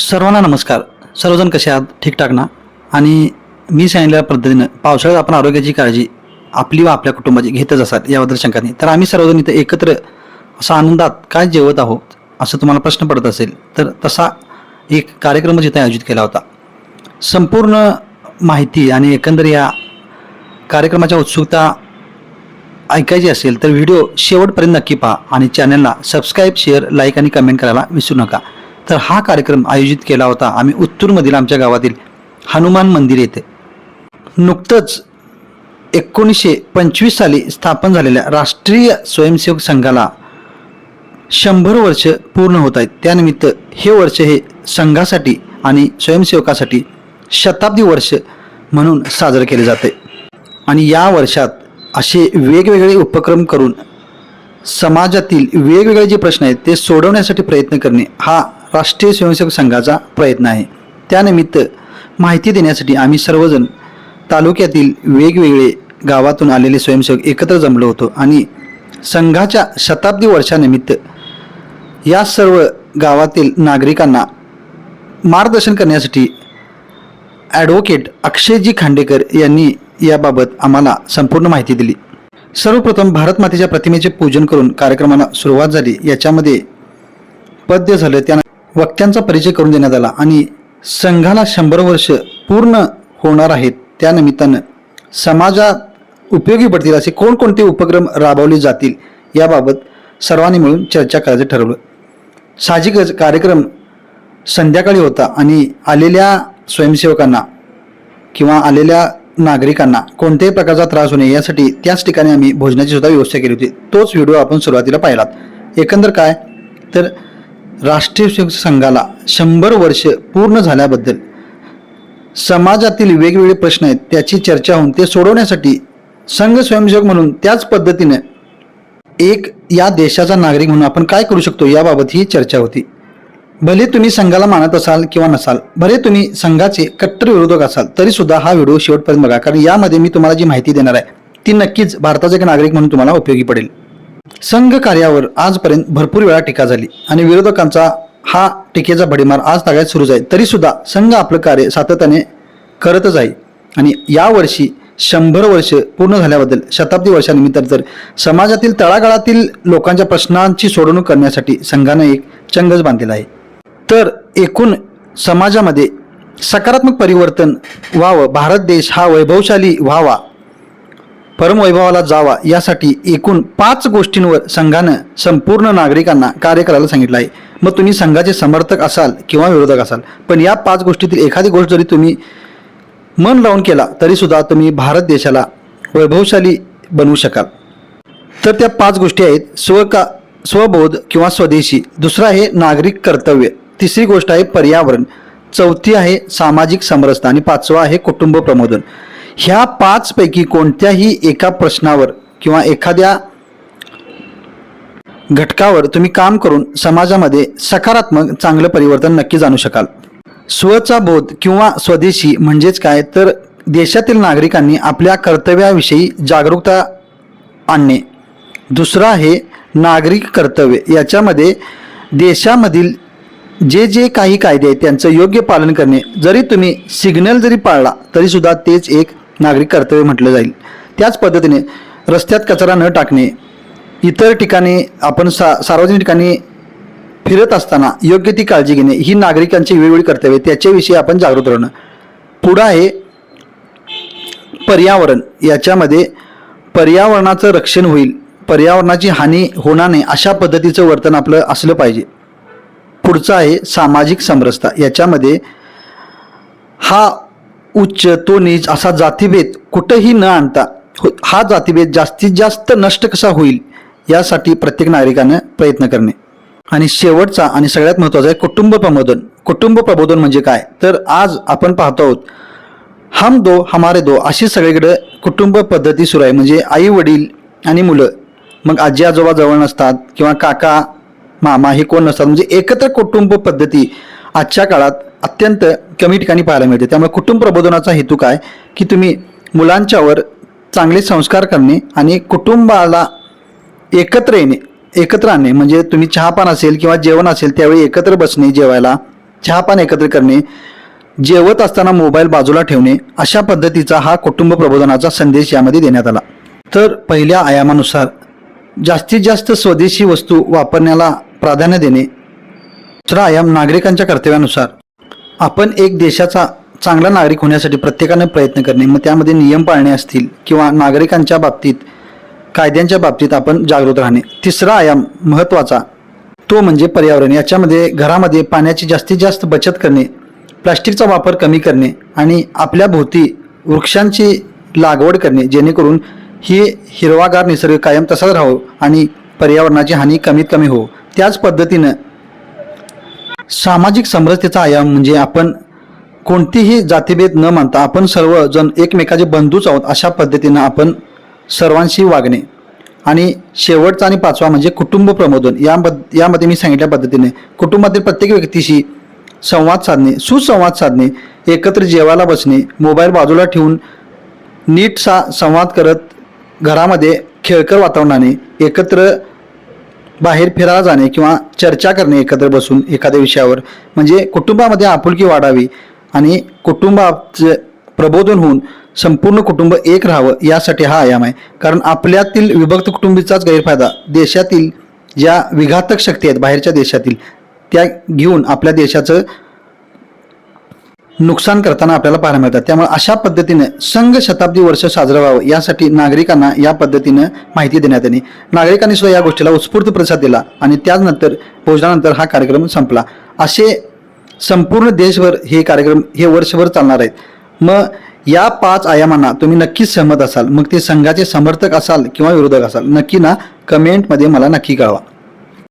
सर्वांना नमस्कार. सर्वजण कसे आहात? ठीकठाक ना? आणि मी सांगितलेल्या पद्धतीनं पावसाळ्यात आपण आरोग्याची काळजी आपली व आपल्या कुटुंबाची घेतच असाल याबद्दल शंका नाही. तर आम्ही सर्वजण इथं एकत्र असा आनंदात काय जेवत आहोत असं तुम्हाला प्रश्न पडत असेल तर तसा एक कार्यक्रमच इथे आयोजित केला होता. संपूर्ण माहिती आणि एकंदर या कार्यक्रमाच्या उत्सुकता ऐकायची असेल तर व्हिडिओ शेवटपर्यंत नक्की पहा आणि चॅनलला सबस्क्राईब शेअर लाईक आणि कमेंट करायला विसरू नका. तर हा कार्यक्रम आयोजित केला होता. आम्ही उत्तूरमधील आमच्या गावातील हनुमान मंदिर येथे. नुकतंच एकोणीसशे पंचवीस साली स्थापन झालेल्या राष्ट्रीय स्वयंसेवक संघाला शंभर वर्ष पूर्ण होत आहेत. त्यानिमित्त हे वर्ष हे संघासाठी आणि स्वयंसेवकासाठी शताब्दी वर्ष म्हणून साजरं केले जाते. आणि या वर्षात असे वेगवेगळे उपक्रम करून समाजातील वेगवेगळे जे प्रश्न आहेत ते सोडवण्यासाठी प्रयत्न करणे हा राष्ट्रीय स्वयंसेवक संघाचा प्रयत्न आहे. त्यानिमित्त माहिती देण्यासाठी आम्ही सर्वजण तालुक्यातील वेगवेगळे गावातून आलेले स्वयंसेवक एकत्र जमलो होतो आणि संघाच्या शताब्दी वर्षानिमित्त या सर्व गावातील नागरिकांना मार्गदर्शन करण्यासाठी ॲडव्होकेट अक्षयजी खांडेकर यांनी याबाबत आम्हाला संपूर्ण माहिती दिली. सर्वप्रथम भारत मातेच्या प्रतिमेचे पूजन करून कार्यक्रमाला सुरुवात झाली. याच्यामध्ये पद्य झालं त्यानं वक्त्यांचा परिचय करून देण्यात आला आणि संघाला शंभर वर्ष पूर्ण होणार आहेत. त्यानिमित्तानं समाजात उपयोगी पडतील असे कोणकोणते उपक्रम राबवले जातील याबाबत सर्वांनी मिळून चर्चा करायचं ठरवलं. साहजिकच कार्यक्रम संध्याकाळी होता आणि आलेल्या स्वयंसेवकांना किंवा आलेल्या नागरिकांना कोणत्याही प्रकारचा त्रास होणे यासाठी त्याच ठिकाणी आम्ही भोजनाची सुद्धा व्यवस्था केली होती. तोच व्हिडिओ आपण सुरुवातीला पाहिलात. एकंदर काय? तर राष्ट्रीय स्वयंसेवक संघाला शंभर वर्ष पूर्ण झाल्याबद्दल समाजातील वेगवेगळे प्रश्न आहेत त्याची चर्चा होऊन ते सोडवण्यासाठी संघ स्वयंसेवक म्हणून त्याच पद्धतीने एक या देशाचा नागरिक म्हणून आपण काय करू शकतो याबाबत ही चर्चा होती. भले तुम्ही संघाला मानत असाल किंवा नसाल भले तुम्ही संघाचे कट्टर विरोधक असाल तरी सुद्धा हा व्हिडिओ शेवटपर्यंत बघा कारण यामध्ये मी तुम्हाला जी माहिती देणार आहे ती नक्कीच भारताचा एक नागरिक म्हणून तुम्हाला उपयोगी पडेल. संघ कार्यावर आजपर्यंत भरपूर वेळा टीका झाली आणि विरोधकांचा हा टीकेचा भडीमार आज तागायत सुरू आहे. तरीसुद्धा संघ आपलं कार्य सातत्याने करतच आहे आणि यावर्षी शंभर वर्ष पूर्ण झाल्याबद्दल शताब्दी वर्षानिमित्त तर समाजातील तळागाळातील लोकांच्या प्रश्नांची सोडवणूक करण्यासाठी संघानं एक चंगच बांधलेला आहे. तर एकूण समाजामध्ये सकारात्मक परिवर्तन व्हावं भारत देश हा वैभवशाली व्हावा परमवैभवाला जावा यासाठी एकूण पाच गोष्टींवर संघानं संपूर्ण नागरिकांना कार्य करायला सांगितलं आहे. मग तुम्ही संघाचे समर्थक असाल किंवा विरोधक असाल पण या पाच गोष्टीतील एखादी गोष्ट जरी तुम्ही मन लावून केला तरीसुद्धा तुम्ही भारत देशाला वैभवशाली बनवू शकाल. तर त्या पाच गोष्टी आहेत स्वका स्वबोध किंवा स्वदेशी. दुसरं आहे नागरिक कर्तव्य. तिसरी गोष्ट आहे पर्यावरण. चौथी आहे सामाजिक समरसता. आणि पाचवा आहे कुटुंब प्रमोदन. ह्या पाचपैकी कोणत्याही एका प्रश्नावर किंवा एखाद्या घटकावर तुम्ही काम करून समाजामध्ये सकारात्मक चांगलं परिवर्तन नक्की जाणू शकाल. स्वचा बोध किंवा स्वदेशी म्हणजेच काय? तर देशातील नागरिकांनी आपल्या कर्तव्याविषयी जागरूकता आणणे. दुसरं आहे नागरिक कर्तव्य. याच्यामध्ये देशामधील जे जे काही कायदे आहेत त्यांचं योग्य पालन करणे. जरी तुम्ही सिग्नल जरी पाळला तरीसुद्धा तेच एक नागरिक कर्तव्य म्हटलं जाईल. त्याच पद्धतीने रस्त्यात कचरा न टाकणे इतर ठिकाणी आपण सा सार्वजनिक ठिकाणी फिरत असताना योग्य ती काळजी घेणे ही नागरिकांची वेगवेगळी कर्तव्य त्याच्याविषयी आपण जागृत राहणं. पुढं आहे पर्यावरण. याच्यामध्ये पर्यावरणाचं रक्षण होईल. पर्यावरणाची हानी होणार नाही अशा पद्धतीचं वर्तन आपलं असलं पाहिजे. पुढचं आहे सामाजिक समरसता. याच्यामध्ये हा उच्च तो नीच असा जातीभेद कुठंही न आणता हो- हा जातीभेद जास्तीत जास्त नष्ट कसा होईल यासाठी प्रत्येक नागरिकानं प्रयत्न करणे. आणि शेवटचा आणि सगळ्यात महत्त्वाचा आहे कुटुंब प्रबोधन. कुटुंब प्रबोधन म्हणजे काय? तर आज आपण पाहतो आहोत हम दो हमारे दो अशी सगळीकडे कुटुंब पद्धती सुरू आहे. म्हणजे आई वडील आणि मुलं. मग आजी आजोबा जवळ नसतात किंवा काका मामा हे कोण नसतात? म्हणजे एकत्र कुटुंब पद्धती आजच्या काळात अत्यंत कमी ठिकाणी पाहायला मिळते. त्यामुळे कुटुंब प्रबोधनाचा हेतू काय? की तुम्ही मुलांच्यावर चांगले संस्कार करणे आणि कुटुंबाला एकत्र येणे एकत्र आणणे. म्हणजे तुम्ही चहापान असेल किंवा जेवण असेल त्यावेळी एकत्र बसणे जेवायला चहापान एकत्र करणे जेवत असताना मोबाईल बाजूला ठेवणे अशा पद्धतीचा हा कुटुंब प्रबोधनाचा संदेश यामध्ये देण्यात आला. तर पहिल्या आयामानुसार जास्तीत जास्त स्वदेशी वस्तू वापरण्याला प्राधान्य देणे दुसरा आयाम नागरिकांच्या कर्तव्यानुसार आपण एक देशाचा चांगला नागरिक होण्यासाठी प्रत्येकाने प्रयत्न करणे मग त्यामध्ये नियम पाळणे असतील किंवा नागरिकांच्या बाबतीत कायद्यांच्या बाबतीत आपण जागृत राहणे. तिसरा आयाम महत्त्वाचा तो म्हणजे पर्यावरण. याच्यामध्ये घरामध्ये पाण्याची जास्तीत जास्त बचत करणे प्लास्टिकचा वापर कमी करणे आणि आपल्या भोवती वृक्षांची लागवड करणे जेणेकरून ही हिरवागार निसर्ग कायम तसाच राहो आणि पर्यावरणाची हानी कमीत कमी हो. त्याच पद्धतीनं सामाजिक समरसतेचा आयाम म्हणजे आपण कोणतीही जातीभेद न मानता आपण सर्वजण एकमेकाचे बंधूच आहोत अशा पद्धतीनं आपण सर्वांशी वागणे. आणि शेवटचा आणि पाचवा म्हणजे कुटुंब प्रबोधन. या यामध्ये मी सांगितल्या पद्धतीने कुटुंबातील प्रत्येक व्यक्तीशी संवाद साधणे सुसंवाद साधणे एकत्र जेवायला बसणे मोबाईल बाजूला ठेवून नीट सा संवाद करत घरामध्ये खेळकर वातावरणाने एकत्र बाहेर फिरायला जाणे किंवा चर्चा करणे एकत्र बसून एखाद्या विषयावर म्हणजे कुटुंबामध्ये आपुलकी वाढावी आणि कुटुंबाचे प्रबोधन होऊन संपूर्ण कुटुंब एक राहावं यासाठी हा आयाम आहे. कारण आपल्यातील विभक्त कुटुंबीचाच गैरफायदा देशातील ज्या विघातक शक्ती आहेत बाहेरच्या देशातील त्या घेऊन आपल्या देशाचं नुकसान करताना आपल्याला पाहायला मिळतात. त्यामुळे अशा पद्धतीने संघ शताब्दी वर्ष साजरं व्हावं यासाठी नागरिकांना या पद्धतीनं माहिती देण्यात आली. नागरिकांनी सुद्धा या गोष्टीला उत्स्फूर्त प्रतिसाद दिला आणि त्याचनंतर भोजनानंतर हा कार्यक्रम संपला. असे संपूर्ण देशभर हे कार्यक्रम हे वर्षभर चालणार आहेत. मग या पाच आयामांना तुम्ही नक्कीच सहमत असाल. मग ते संघाचे समर्थक असाल किंवा विरोधक असाल. नक्की ना कमेंटमध्ये मला नक्की कळवा.